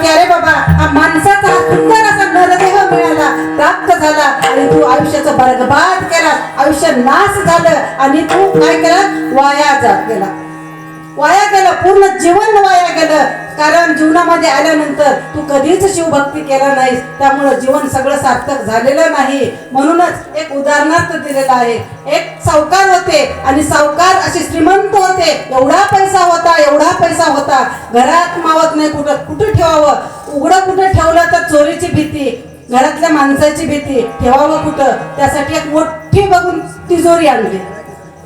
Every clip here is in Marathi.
की अरे बाबा. हा माणसाचा हा सुंदर असा नरदेह मिळाला प्राप्त झाला आणि तू आयुष्याचा बरगबाद केला आयुष्य नाश झालं आणि तू काय केला वाया जात गेला. वाया गेलं पूर्ण जीवन वाया गेलं. कारण जीवनामध्ये आल्यानंतर तू कधीच शिवभक्ती केला नाहीस. त्यामुळं जीवन सगळं सार्थक झालेलं नाही. म्हणूनच एक उदाहरणार्थ दिलेलं आहे. एक सावकार होते आणि सावकार असे श्रीमंत होते. एवढा पैसा होता एवढा पैसा होता. घरात मावत नाही कुठं कुठं ठेवावं? उघडं कुठं ठेवलं तर चोरीची भीती घरातल्या माणसाची भीती ठेवावं कुठं? त्यासाठी एक मोठी बघून तिजोरी आणली.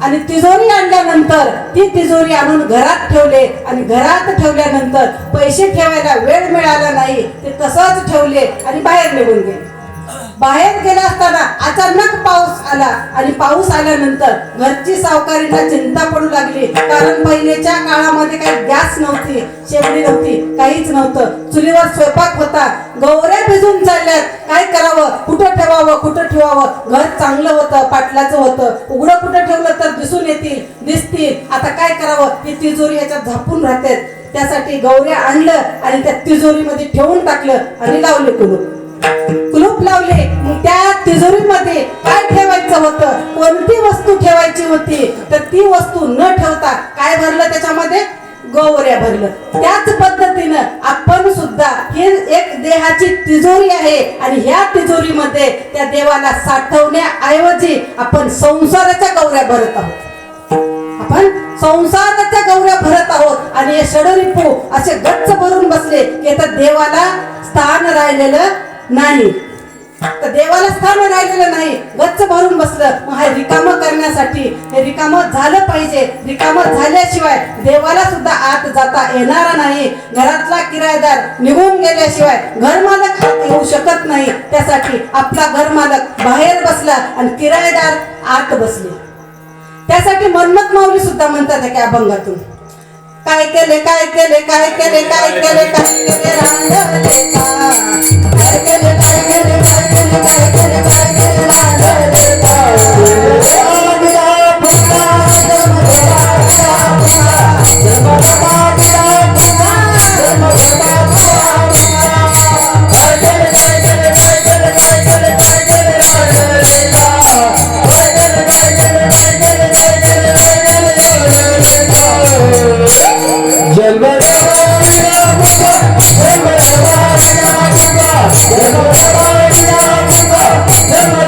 आणि तिजोरी आणल्यानंतर ती तिजोरी आणून घरात ठेवले. आणि घरात ठेवल्यानंतर पैसे ठेवायला वेळ मिळाला नाही. ते तसंच ठेवले आणि बाहेर निघून गेले. बाहेर गेला असताना अचानक पाऊस आला. आणि पाऊस आल्यानंतर घरची सावकारीला चिंता पडू लागली. कारण पहिलेच्या काळामध्ये काही गॅस नव्हती शेगडी नव्हती काहीच नव्हतं. चुलीवर स्वयंपाक होता गौऱ्या भिजून चालल्यात काय करावं कुठं ठेवावं. घर चांगलं होतं पाटलाचं होतं. उघडं कुठं ठेवलं तर दिसून येतील दिसतील. आता काय करावं? ती तिजोरी याच्यात झापून राहतात त्यासाठी गौऱ्या आणलं आणि त्या तिजोरीमध्ये ठेवून टाकलं आणि लावले कुलूप. कुलूप लावले. मग त्या तिजोरीमध्ये काय ठेवायचं होतं? कोणती वस्तू ठेवायची होती? तर ती वस्तू न ठेवता काय भरलं त्याच्यामध्ये? गौऱ्या भरलं. त्याच पद्धतीनं आपण सुद्धा ही एक देहाची तिजोरी आहे आणि ह्या तिजोरीमध्ये त्या देवाला साठवण्याऐवजी आपण संसाराच्या गौऱ्या भरत आहोत. आपण संसाराच्या गौऱ्या भरत आहोत आणि हे षडरिपू असे गच्च भरून बसले की आता देवाला स्थान राहिलेलं नाही. तर देवाला स्थान राहिलेलं नाही. गच्च भरून बसलं. मग हे रिकाम करण्यासाठी हे रिकाम झालं पाहिजे. रिकाम झाल्याशिवाय देवाला सुद्धा आत जाता येणार नाही. घरातला किरायदार निघून गेल्याशिवाय घरमालक आत येऊ शकत नाही. त्यासाठी आपला घरमालक बाहेर बसला आणि किरायदार आत बसले. त्यासाठी मन्मत माऊली सुद्धा म्हणतात की अभंगातून. काय केले काय केले काय केले काय केले काय केले रांगले का? Never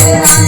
Yeah.